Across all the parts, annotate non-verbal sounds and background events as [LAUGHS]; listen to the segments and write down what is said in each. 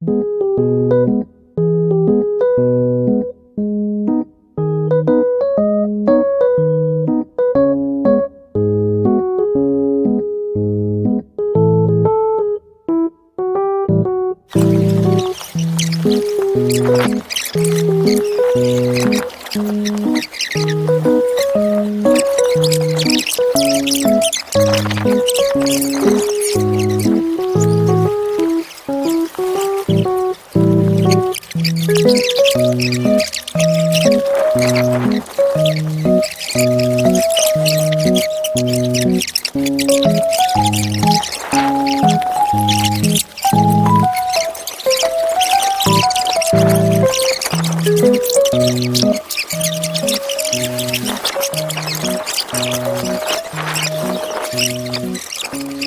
Música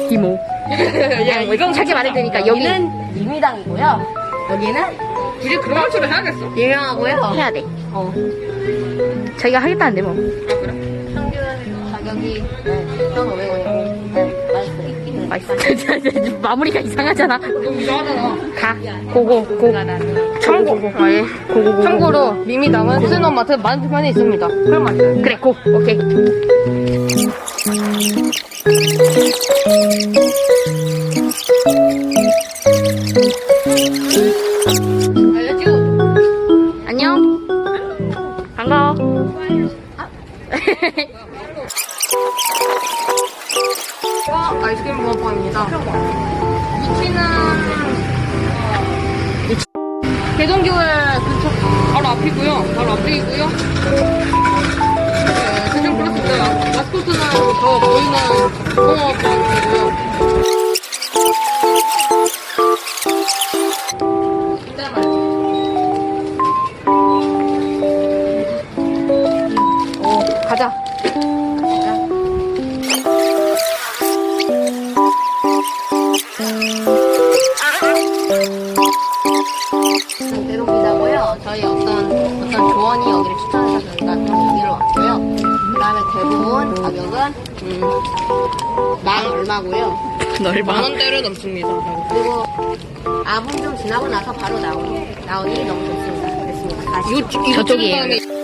이모. [LAUGHS] 야, 이건 자기 말해야 되니까 여기는 이미당이고요. 여기는 굳이 그런 식으로 해야겠어. 유명하고요. 해야 돼. 어. 저희가 하겠다는데 뭐. 아, 그래? 평균 가격이 1,500원이고 네, 맛있어. 맛있어. 마무리가 이상하잖아. 너무 이상하잖아. 가. 고고. 고. 참고. 아, 예. 고고고. 참고로 미미당은 코스너마트 만두편에 있습니다. 그럼 맞아요. 그래, 고. 오케이. 아이스크림 붕어빵입니다. 위치는 대동교회 근처 바로 앞이고요. 바로 앞이고요. 네, 세종 플러스 마스코트는 더 보이는 말이죠. 오, 가자. 대동기자고요. 저희 어떤 어떤 조원이 여기를 추천해서 저희가 좀 여기로 왔고요. 그다음에 대부분 가격은 음, 만 얼마고요. 만 원대를 넘습니다. 그리고 아분 좀 지나고 나서 바로 나오니 나오니 너무 좋습니다. 됐습니다. 다시 저쪽이에요.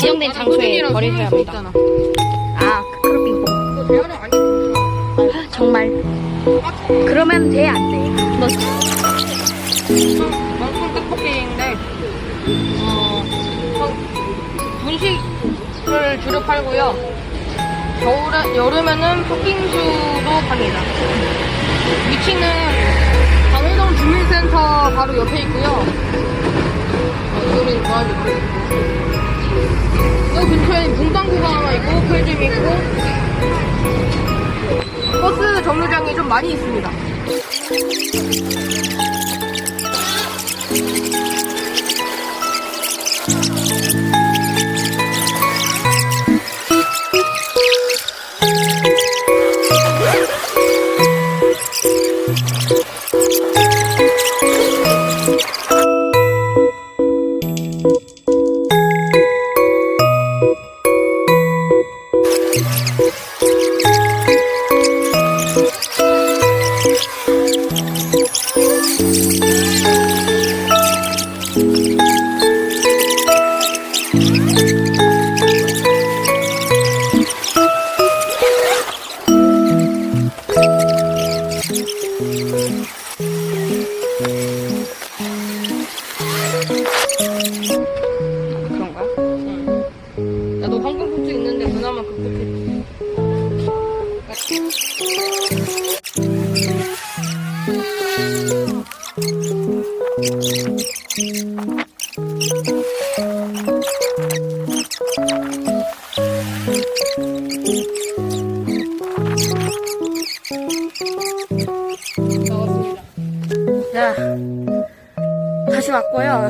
지정된 장소에 버리셔야 합니다. 아, 크로핑 그거 대화는 아니고. 정말. 그러면 돼, 안 돼? 너 어, 분식을 주로 팔고요. 겨울에 여름에는 토핑수도 팝니다. 위치는 강호동 주민센터 바로 옆에 있고요. 어, 여기 도와주고 여기 근처에 문방구가 하나 있고 편의점 있고 버스 정류장이 좀 많이 있습니다. 그런가? 나도 황금포트 있는데 그나마. 나왔 자, 다시 왔고요.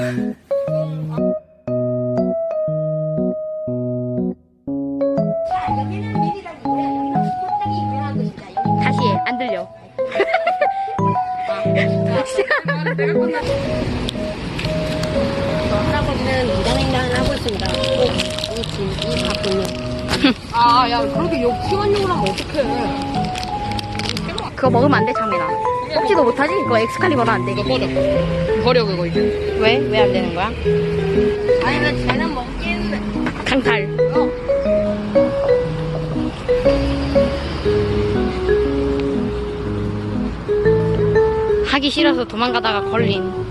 다시 해, 안 들려. 내가 끝나. 하고는 무당횡단을 하고 있습니다. 이, 이, 이 바꾸는. 아, 야, 그렇게 욕, 시원용을 하면 어떡해. 그거 먹으면 안 돼, 장미나. 뽑지도 못하지? 그거 엑스칼리버는 안 돼. 이거 버려. 버려, 그거 이제. 왜? 왜 안 되는 거야? 아니면 쟤는 먹긴. 강탈. 하기 싫어서 도망가다가 걸린.